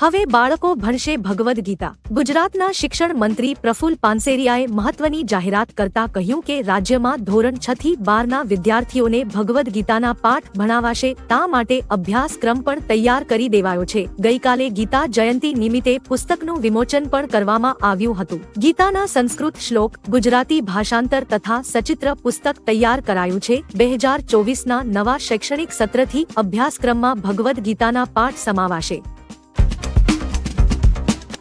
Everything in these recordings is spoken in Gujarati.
હવે બાળકો ભણશે ભગવદ્ ગીતા. ગુજરાતના શિક્ષણ મંત્રી પ્રફુલ પાનસેરિયાએ મહત્વની જાહેરાત કરતા કહ્યું કે રાજ્યમાં ધોરણ છ થી બારના વિદ્યાર્થીઓને ભગવદ્ ગીતાના પાઠ ભણાવાશે તા માટે અભ્યાસક્રમ પણ તૈયાર કરી દેવાયો છે. ગઈકાલે ગીતા જયંતિ નિમિત્તે પુસ્તકનું વિમોચન પણ કરવામાં આવ્યું હતું. ગીતાના સંસ્કૃત શ્લોક, ગુજરાતી ભાષાંતર તથા સચિત્ર પુસ્તક તૈયાર કરાયું છે. બે હજાર ચોવીસના નવા શૈક્ષણિક સત્રથી અભ્યાસક્રમમાં ભગવદ્ ગીતાના પાઠ સમાવાશે.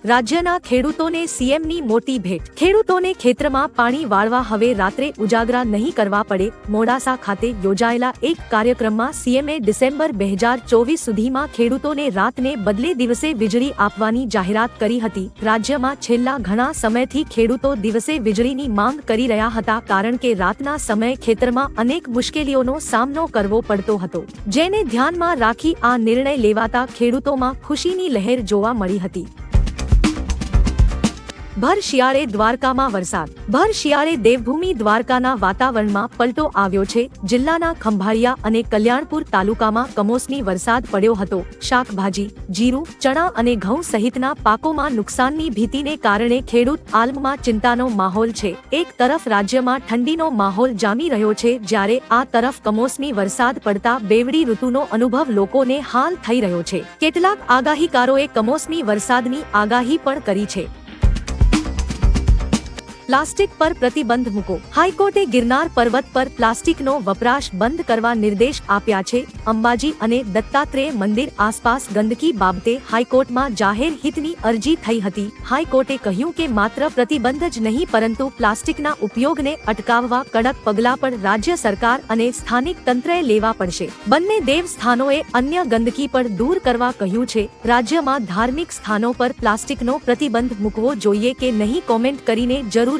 રાજ્યના ખેડૂતોને સીએમની મોટી ભેટ. ખેડૂતોને ખેતરમાં પાણી વાળવા હવે રાત્રે ઉજાગરા નહીં કરવા પડે. મોડાસા ખાતે યોજાયેલા એક કાર્યક્રમમાં સીએમએ ડિસેમ્બર બે હજાર ચોવીસ સુધીમાં ખેડૂતોને રાતને બદલે દિવસે વીજળી આપવાની જાહેરાત કરી હતી. રાજ્યમાં છેલ્લા ઘણા સમયથી ખેડૂતો દિવસે વીજળીની માંગ કરી રહ્યા હતા કારણ કે રાતના સમયે ખેતરમાં અનેક મુશ્કેલીઓનો સામનો કરવો પડતો હતો. જેને ધ્યાનમાં રાખી આ નિર્ણય લેવાતા ખેડૂતોમાં ખુશીની લહેર જોવા મળી હતી. ભર શિયાળે દ્વારકામાં વરસાદ. ભર શિયાળે દેવભૂમિ દ્વારકાના વાતાવરણમાં પલટો આવ્યો છે. જિલ્લાના ખંભાળિયા અને કલ્યાણપુર તાલુકામાં કમોસમી વરસાદ પડ્યો હતો. શાકભાજી, જીરું, ચણા અને ઘઉં સહિતના પાકોમાં નુકસાનની ભીતિને કારણે ખેડૂત આલમમાં ચિંતાનો માહોલ છે. એક તરફ રાજ્યમાં ઠંડીનો માહોલ જામી રહ્યો છે, જ્યારે આ તરફ કમોસમી વરસાદ પડતા બેવડી ઋતુનો અનુભવ લોકોને હાલ થઈ રહ્યો છે. કેટલાક આગાહીકારોએ કમોસમી વરસાદની આગાહી પણ કરી છે. પ્લાસ્ટિક પર પ્રતિબંધ મૂકો. હાઈકોર્ટે ગિરનાર પર્વત પર પ્લાસ્ટિકનો વપરાશ બંધ કરવા નિર્દેશ આપ્યા છે. અંબાજી અને દત્તાત્રેય મંદિર આસપાસ ગંદકી બાબતે હાઈકોર્ટમાં જાહેર હિતની અરજી થઈ હતી. હાઈકોર્ટે કહ્યું કે માત્ર પ્રતિબંધ જ નહીં, પરંતુ પ્લાસ્ટિકના ઉપયોગને અટકાવવા કડક પગલાં પણ રાજ્ય સરકાર અને સ્થાનિક તંત્રએ લેવા પડશે. બંને દેવ સ્થાનોએ અન્ય ગંદકી પર દૂર કરવા કહ્યું છે. રાજ્યમાં ધાર્મિક સ્થાનો પર પ્લાસ્ટિકનો પ્રતિબંધ મૂકવો જોઈએ કે નહીં, કોમેન્ટ કરીને જરૂર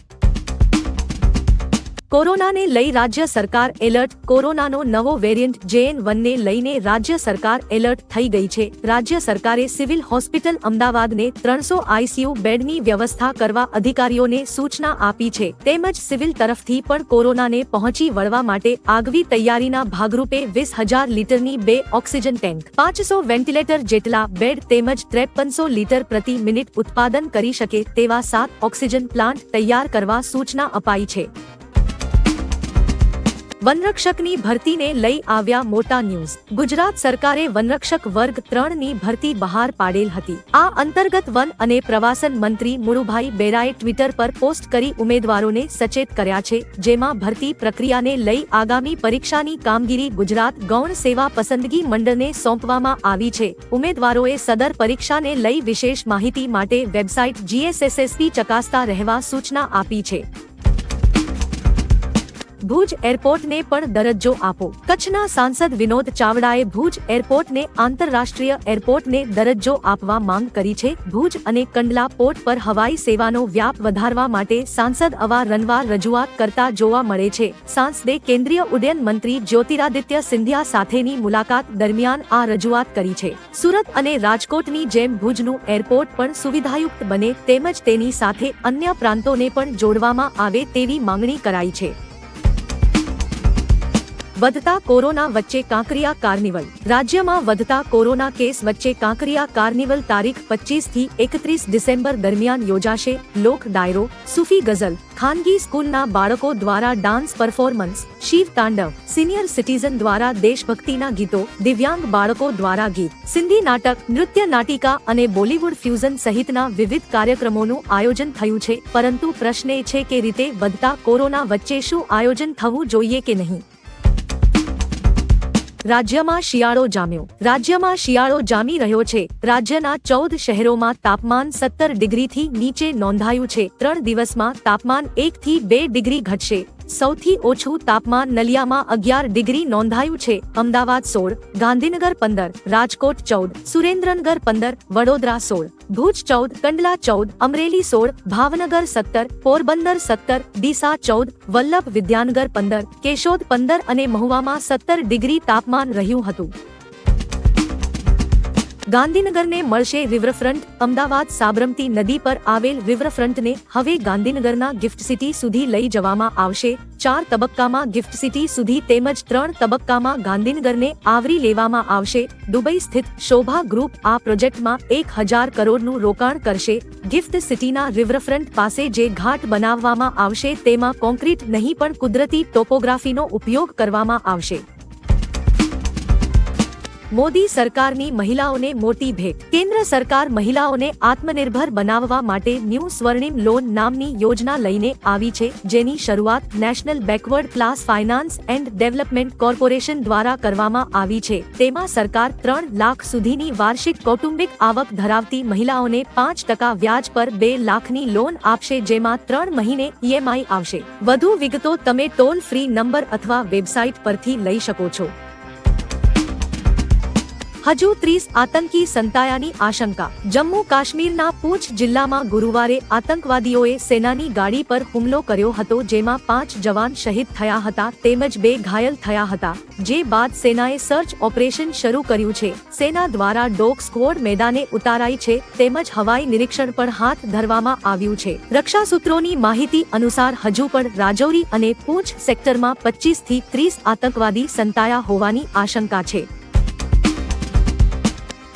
કોરોનાને લઈ રાજ્ય સરકાર એલર્ટ, કોરોનાનો નવો વેરિયન્ટ જેએન વનને લઈને રાજ્ય સરકાર એલર્ટ થઈ ગઈ છે. રાજ્ય સરકારે સિવિલ હોસ્પિટલ અમદાવાદને ત્રણસો આઈસીયુ બેડની વ્યવસ્થા કરવા અધિકારીઓને સૂચના આપી છે. તેમજ સિવિલ તરફથી પણ કોરોનાને પહોંચી વળવા માટે આગવી તૈયારીના ભાગરૂપે વીસ હજાર લીટરની બે ઓક્સિજન ટેન્ક, પાંચસો વેન્ટિલેટર જેટલા બેડ તેમજ ત્રેપનસો લીટર પ્રતિ મિનિટ ઉત્પાદન કરી શકે તેવા સાત ઓક્સિજન પ્લાન્ટ તૈયાર કરવા સૂચના અપાઈ છે. વનરક્ષકની ભરતીને લઈ આવ્યા મોટા ન્યૂઝ. ગુજરાત સરકારે વનરક્ષક વર્ગ ત્રણની ભરતી બહાર પાડેલ હતી. આ અંતર્ગત વન અને પ્રવાસન મંત્રી મુળુભાઈ બેરાએ ટ્વિટર પર પોસ્ટ કરી ઉમેદવારોને સચેત કર્યા છે, જેમાં ભરતી પ્રક્રિયાને લઈ આગામી પરીક્ષાની કામગીરી ગુજરાત ગૌણ સેવા પસંદગી મંડળને સોંપવામાં આવી છે. ઉમેદવારોએ સદર પરીક્ષાને લઈ વિશેષ માહિતી માટે વેબસાઇટ જીએસએસએસપી ચકાસતા રહેવા સૂચના આપી છે. ભુજ એરપોર્ટને પણ દરજ્જો આપો. કચ્છના સાંસદ વિનોદ ચાવડાએ ભુજ એરપોર્ટને આંતરરાષ્ટ્રીય એરપોર્ટને દરજ્જો આપવા માંગ કરી છે. ભુજ અને કંડલા પોર્ટ પર હવાઈ સેવાનો વ્યાપ વધારવા માટે સાંસદ અવાર રનવાર રજૂઆત કરતા જોવા મળે છે. સાંસદે કેન્દ્રીય ઉડ્ડયન મંત્રી જ્યોતિરાદિત્ય સિંધિયા સાથેની મુલાકાત દરમિયાન આ રજૂઆત કરી છે. સુરત અને રાજકોટની જેમ ભુજનું એરપોર્ટ પણ સુવિધાયુક્ત બને તેમજ તેની સાથે અન્ય પ્રાંતોને પણ જોડવામાં આવે તેવી માંગણી કરાઈ છે. વધતા કોરોના વચ્ચે કાંકરિયા કાર્નિવલ. રાજ્યમાં વધતા કોરોના કેસ વચ્ચે કાંકરિયા કાર્નિવલ તારીખ પચીસથી એકત્રીસ ડિસેમ્બર દરમિયાન યોજાશે. લોક ડાયરો, સુફી ગઝલ, ખાનગી સ્કૂલના બાળકો દ્વારા dance performance. Shiv Tandav, senior citizen દ્વારા દેશભક્તિના ગીતો, દિવ્યાંગ બાળકો દ્વારા ગીત. સિંધી નાટક, નૃત્ય નાટિકા અને બોલિવૂડ ફ્યુઝન સહિતના વિવિધ કાર્યક્રમોનું આયોજન થયું છે. પરંતુ પ્રશ્ન એ છે કે રીતે વધતા કોરોના વચ્ચે શું આયોજન થવું જોઈએ કે નહીં? રાજ્યમાં શિયાળો જામ્યો. રાજ્યમાં શિયાળો જામી રહ્યો છે. રાજ્યના ચૌદ શહેરોમાં તાપમાન સત્તર ડિગ્રીથી નીચે નોંધાયું છે. ત્રણ દિવસમાં તાપમાન એક થી બે ડિગ્રી ઘટશે. સૌથી ઓછું તાપમાન નલિયામાં અગિયાર ડિગ્રી નોંધાયું છે. અમદાવાદ સોળ, ગાંધીનગર પંદર, રાજકોટ ચૌદ, સુરેન્દ્રનગર પંદર, વડોદરા સોળ, ભુજ ચૌદ, કંડલા ચૌદ, અમરેલી સોળ, ભાવનગર સત્તર, પોરબંદર સત્તર, ડીસા ચૌદ, વલ્લભ વિદ્યાનગર પંદર, કેશોદ પંદર અને મહુવામાં સત્તર ડિગ્રી તાપમાન રહ્યું હતું. ગાંધીનગરને મળશે રિવરફ્રન્ટ અમદાવાદ સાબરમતી નદી પર આવેલ રિવરફ્રન્ટને હવે ગાંધીનગરના ગિફ્ટ સિટી સુધી લઈ જવામાં આવશે. ચાર તબક્કામાં ગિફ્ટ સિટી સુધી તેમજ ત્રણ તબક્કામાં ગાંધીનગરને આવરી લેવામાં આવશે. દુબઈ સ્થિત શોભા ગ્રુપ આ પ્રોજેક્ટમાં એક હજાર કરોડનું રોકાણ કરશે. ગિફ્ટ સિટીના રિવરફ્રન્ટ પાસે જે ઘાટ બનાવવામાં આવશે તેમાં કોન્ક્રીટ નહીં પણ કુદરતી ટોપોગ્રાફીનો ઉપયોગ કરવામાં આવશે. મોદી સરકારની મહિલાઓને મોટી ભેટ. કેન્દ્ર સરકાર મહિલાઓને આત્મનિર્ભર બનાવવા માટે ન્યૂ સ્વર્ણિમ લોન નામની યોજના લઈને આવી છે, જેની શરૂઆત national backward class finance and development corporation દ્વારા કરવામાં આવી છે. તેમાં સરકાર ત્રણ લાખ સુધીની વાર્ષિક કૌટુંબિક આવક ધરાવતી મહિલાઓને પાંચ ટકા વ્યાજ પર બે લાખની લોન આપશે, જેમાં ત્રણ મહિને ઈએમઆઈ આવશે. વધુ વિગતો તમે ટોલ ફ્રી નંબર અથવા વેબસાઇટ પરથી લઈ શકો છો. હજુ ત્રીસ આતંકી સંતાયાની આશંકા. જમ્મુ કાશ્મીરના પૂંછ જિલ્લામાં ગુરુવારે આતંકવાદીઓએ સેનાની ગાડી પર હુમલો કર્યો હતો જેમાં પાંચ જવાન શહીદ થયા હતા તેમજ બે ઘાયલ થયા હતા. જે બાદ સેનાએ સર્ચ ઓપરેશન શરૂ કર્યું છે. સેના દ્વારા ડોગ સ્ક્વોડ મેદાને ઉતારાઈ છે તેમજ હવાઈ નિરીક્ષણ પણ હાથ ધરવામાં આવ્યું છે. રક્ષા સૂત્રોની માહિતી અનુસાર હજુ પણ રાજૌરી અને પૂંછ સેક્ટરમાં પચીસથી ત્રીસ આતંકવાદી સંતાયા હોવાની આશંકા છે.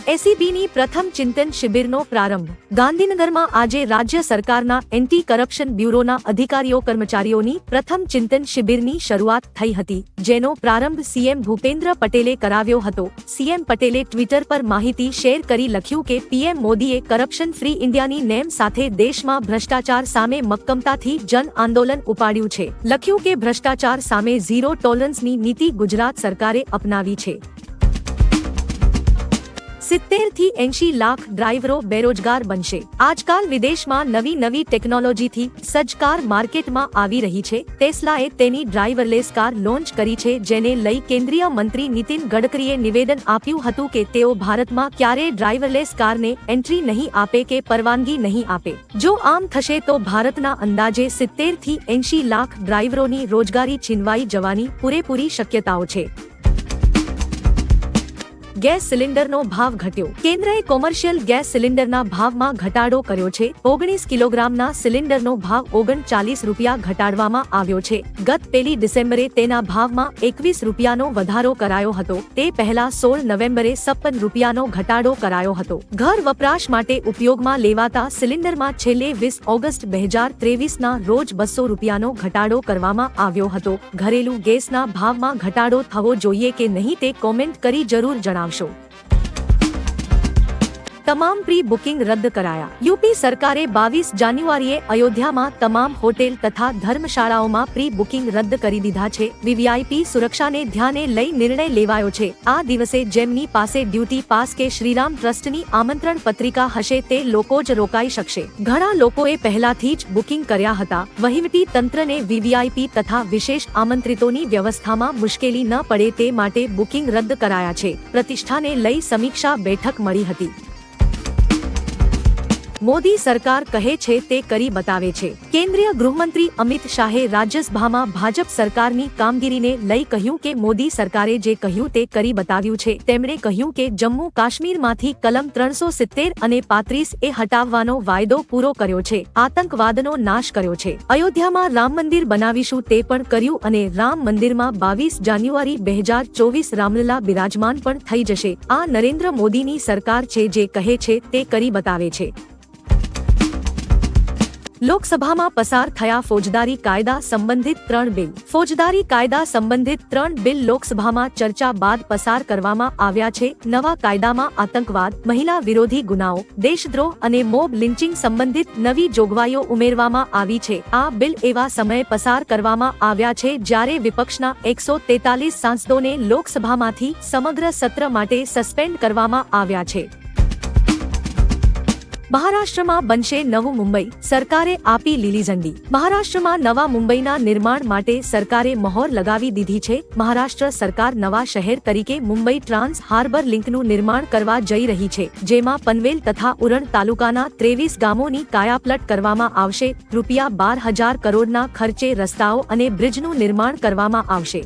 એસીબીની પ્રથમ ચિંતન શિબિરનો પ્રારંભ. ગાંધીનગરમાં આજે રાજ્ય સરકારના એન્ટી કરપ્શન બ્યુરોના અધિકારીઓ કર્મચારીઓની પ્રથમ ચિંતન શિબિરની શરૂઆત થઈ હતી, જેનો પ્રારંભ સીએમ ભૂપેન્દ્ર પટેલે કરાવ્યો હતો. સીએમ પટેલે ટ્વિટર પર માહિતી શેર કરી લખ્યું કે, પીએમ મોદીએ કરપ્શન ફ્રી ઇન્ડિયાની નેમ સાથે દેશમાં ભ્રષ્ટાચાર સામે મક્કમતાથી જન આંદોલન ઉપાડ્યું છે. લખ્યું કે, ભ્રષ્ટાચાર સામે ઝીરો ટોલરન્સની નીતિ ગુજરાત સરકારે અપનાવી છે. સિત્તેરથી એંશી લાખ ડ્રાઈવરો બેરોજગાર બનશે. આજકાલ વિદેશમાં નવી નવી ટેકનોલોજીથી સજ્જ કાર માર્કેટમાં આવી રહી છે. ટેસ્લાએ તેની ડ્રાઈવરલેસ કાર લોન્ચ કરી છે, જેને લઈ કેન્દ્રીય મંત્રી નીતિન ગડકરીએ નિવેદન આપ્યું હતું કે તેઓ ભારતમાં ક્યારેય ડ્રાઈવરલેસ કારને એન્ટ્રી નહીં આપે કે પરવાનગી નહીં આપે. જો આમ થશે તો ભારતના અંદાજે સિત્તેરથી એંશી લાખ ડ્રાઈવરોની રોજગારી છીનવાઈ જવાની પૂરેપૂરી શક્યતાઓ છે. ગેસ સિલિન્ડરનો ભાવ ઘટ્યો. કેન્દ્રએ કોમર્શિયલ ગેસ સિલિન્ડરના ભાવમાં ઘટાડો કર્યો છે. ઓગણીસ કિલોગ્રામના સિલિન્ડરનો ભાવ ઓગણચાલીસ રૂપિયા ઘટાડવામાં આવ્યો છે. ગત પેલી ડિસેમ્બરે તેના ભાવમાં એકવીસ રૂપિયાનો વધારો કરાયો હતો. તે પહેલા સોળ નવેમ્બરે છપ્પન રૂપિયાનો ઘટાડો કરાયો હતો. ઘર વપરાશ માટે ઉપયોગમાં લેવાતા સિલિન્ડરમાં છેલ્લે વીસ ઓગસ્ટ બે હજાર ત્રેવીસના રોજ બસો રૂપિયાનો ઘટાડો કરવામાં આવ્યો હતો. ઘરેલું ગેસના ભાવમાં ઘટાડો થવો જોઈએ કે નહીં તે કોમેન્ટ કરી જરૂર 手术。તમામ પ્રી બુકિંગ રદ કરાયા. યુપી સરકારે બાવીસ જાન્યુઆરીએ અયોધ્યામાં તમામ હોટેલ તથા ધર્મશાળાઓમાં પ્રી બુકિંગ રદ કરી દીધા છે. વીવીઆઈપી સુરક્ષાને ધ્યાને લઈ નિર્ણય લેવાયો છે. આ દિવસે જેમની પાસે ડ્યુટી પાસ કે શ્રીરામ ટ્રસ્ટની આમંત્રણ પત્રિકા હશે તે લોકો જ રોકાઈ શકશે. ઘણા લોકોએ પહેલાથી જ બુકિંગ કર્યા હતા. વહીવટી તંત્રને વીવીઆઈપી તથા વિશેષ આમંત્રિતોની વ્યવસ્થામાં મુશ્કેલી ન પડે તે માટે બુકિંગ રદ કરાયા છે. પ્રતિષ્ઠાને લઈ સમીક્ષા બેઠક મળી હતી. મોદી સરકાર કહે છે તે કરી બતાવે છે. કેન્દ્રીય ગૃહમંત્રી અમિત શાહે રાજ્યસભામાં ભાજપ સરકારની કામગીરીને લઈ કહ્યું કે મોદી સરકારે જે કહ્યું તે કરી બતાવ્યું છે. તેમણે કહ્યું કે જમ્મુ કાશ્મીરમાંથી કલમ ત્રણસો સિત્તેર અને પાંત્રીસ એ હટાવવાનો વાયદો પૂરો કર્યો છે. આતંકવાદનો નાશ કર્યો છે. અયોધ્યામાં રામ મંદિર બનાવીશું તે પણ કર્યું અને રામ મંદિરમાં બાવીસ જાન્યુઆરી બે હજાર ચોવીસ રામલલા બિરાજમાન પણ થઈ જશે. આ નરેન્દ્ર મોદીની સરકાર છે જે કહે છે તે કરી બતાવે છે. લોકસભામાં પસાર થયા ફોજદારી કાયદા સંબંધિત ત્રણ બિલ. ફોજદારી કાયદા સંબંધિત ત્રણ બિલ લોકસભામાં ચર્ચા બાદ પસાર કરવામાં આવ્યા છે. નવા કાયદામાં આતંકવાદ, મહિલા વિરોધી ગુનાઓ, દેશદ્રોહ અને મોબ લિન્ચિંગ સંબંધિત નવી જોગવાઈઓ ઉમેરવામાં આવી છે. આ બિલ એવા સમયે પસાર કરવામાં આવ્યા છે જ્યારે વિપક્ષના એકસો તેતાલીસ સાંસદોને લોકસભામાંથી સમગ્ર સત્ર માટે સસ્પેન્ડ કરવામાં આવ્યા છે. મહારાષ્ટ્રમાં બનશે નવું મુંબઈ. સરકારે આપી લીલી ઝંડી. મહારાષ્ટ્રમાં નવા મુંબઈના નિર્માણ માટે સરકારે મહોર લગાવી દીધી છે. મહારાષ્ટ્ર સરકાર નવા શહેર તરીકે મુંબઈ ટ્રાન્સ હાર્બર લિંકનું નિર્માણ કરવા જઈ રહી છે. જેમાં પનવેલ તથા ઉરણ તાલુકાના ત્રેવીસ ગામોની કાયાપલટ કરવામાં આવશે. રૂપિયા બાર હજાર કરોડના ખર્ચે રસ્તાઓ અને બ્રિજનું નિર્માણ કરવામાં આવશે.